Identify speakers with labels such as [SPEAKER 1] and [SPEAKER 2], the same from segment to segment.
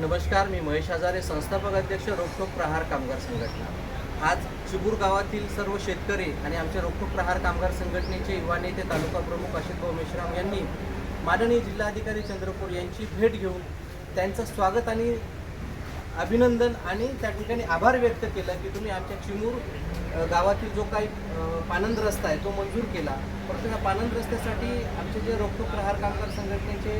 [SPEAKER 1] नमस्कार मी महेश हजारे संस्थापक अध्यक्ष रोखोक प्रहार कामगार संघटना. आज चिबूर गावातील सर्व शेतकरी आणि आमच्या रोखोक प्रहार कामगार संघटनेचे युवा नेते तालुका प्रमुख अशित भाऊ मेश्राम यांनी माननीय जिल्हाधिकारी चंद्रपूर यांची भेट घेऊन त्यांचं स्वागत आणि अभिनंदन आणि त्या ठिकाणी आभार व्यक्त केला की तुम्ही आमच्या चिमूर गावातील जो काही पानंद रस्ता आहे तो मंजूर केला. परंतु या पानंद रस्त्यासाठी आमचे जे रोखोक प्रहार कामगार संघटनेचे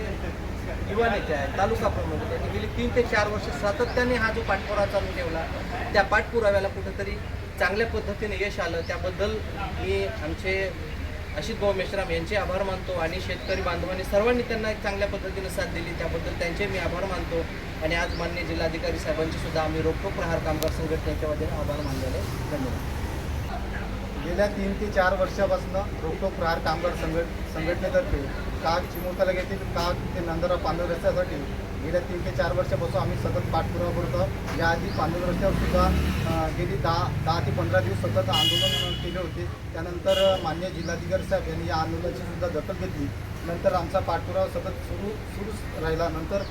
[SPEAKER 1] युवा नेते आहेत तालुका प्रमुख त्यांनी गेली तीन ते चार वर्ष सातत्याने हा जो पाठपुरावा चालू ठेवला त्या पाठपुराव्याला कुठंतरी चांगल्या पद्धतीने यश आलं. त्याबद्दल मी आमचे अशित भाऊ मेश्राम यांचे आभार मानतो आणि शेतकरी बांधवांनी सर्वांनी त्यांना एक चांगल्या पद्धतीने साथ दिली. त्याबद्दल त्यांचे मी आभार मानतो आणि आज मान्य जिल्हाधिकारी साहेबांचे सुद्धा आम्ही रोखोक प्रहार कामगार संघटनेच्या वतीने आभार मानलेले. धन्यवाद.
[SPEAKER 2] गेल्या तीन ते चार वर्षापासून रोखोक प्रहार कामगार संघट संघटनेतर्फे काग चिमूर येथील काग ते नंदरा पांढर रस्त्यासाठी गेल्या तीन ते चार वर्षापासून आम्ही सतत पाठपुरावा करतो. याआधी पांढर रस्त्यावर सुद्धा गेली दहा दहा ते पंधरा दिवस सतत आंदोलन केले होते. त्यानंतर मान्य जिल्हाधिकारी साहेब यांनी या आंदोलनाची सुद्धा दखल घेतली. नंतर आमचा पाठपुरावा सतत सुरू सुरूच राहिला. नंतर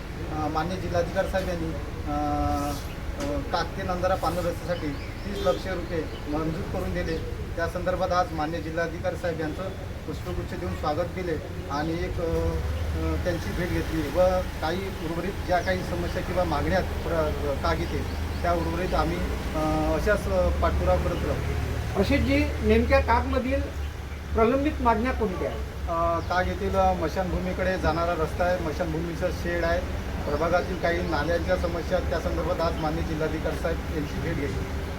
[SPEAKER 2] मान्य जिल्हाधिकारी साहेब यांनी अं, काक ते नंदरा पांढर रस्त्यासाठी तीस लक्ष रुपये मंजूर करून दिले. त्या संदर्भात आज मान्य जिल्हाधिकारी साहेब यांचं पुष्पगुच्छ देऊन स्वागत केले आणि एक त्यांची भेट घेतली व काही उर्वरित ज्या काही समस्या किंवा मागण्या प्र- काग येते त्या उर्वरित आम्ही अशाच अ, पाठपुरावा करत राहू
[SPEAKER 3] रशीदजी नेमक्या कागमधील प्रलंबित मागण्या कोणत्या
[SPEAKER 2] काग येथील मशानभूमीकडे जाणारा रस्ता आहे मशानभूमीचं शेड आहे प्रभागातील काही नाल्यांच्या समस्या त्या संदर्भात आज मान्य जिल्हाधिकारी साहेब यांची भेट घेतली.